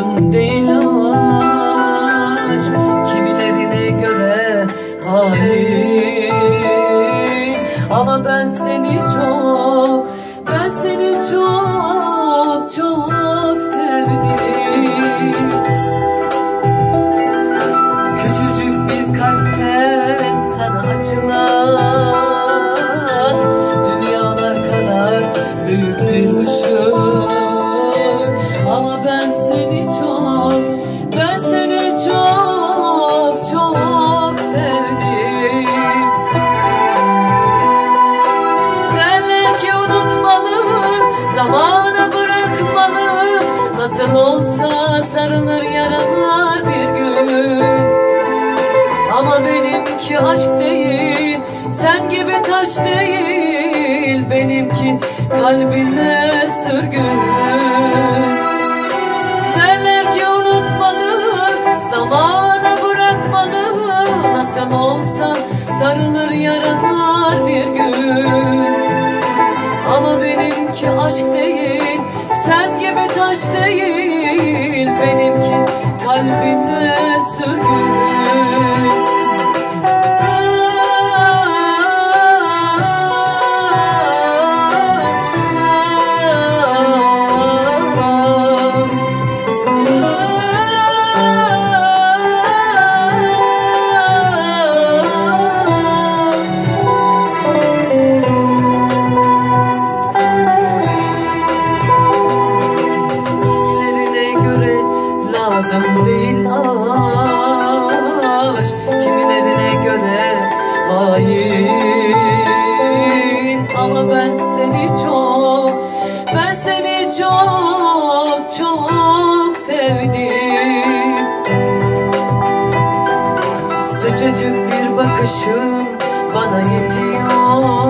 someday aşk değil Sen gibi taş değil Benimki kalbine sürgün. Derler ki unutmalı Zamana bırakmalı Nasıl olsa sarılır yaralar bir gün. Ama benimki aşk değil Sen gibi taş değil Benimki kalbine sürgün değil aşk Kimilerine göre hain. Ama ben seni çok, ben seni çok çok sevdim. Sıcacık bir bakışın bana yetiyor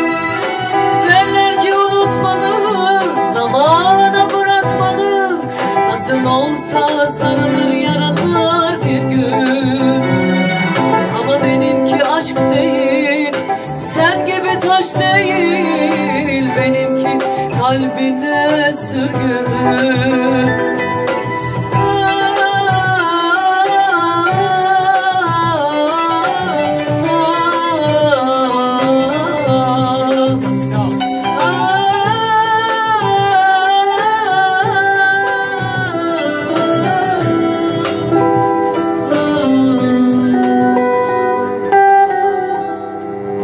değil Benimki kalbine sürgün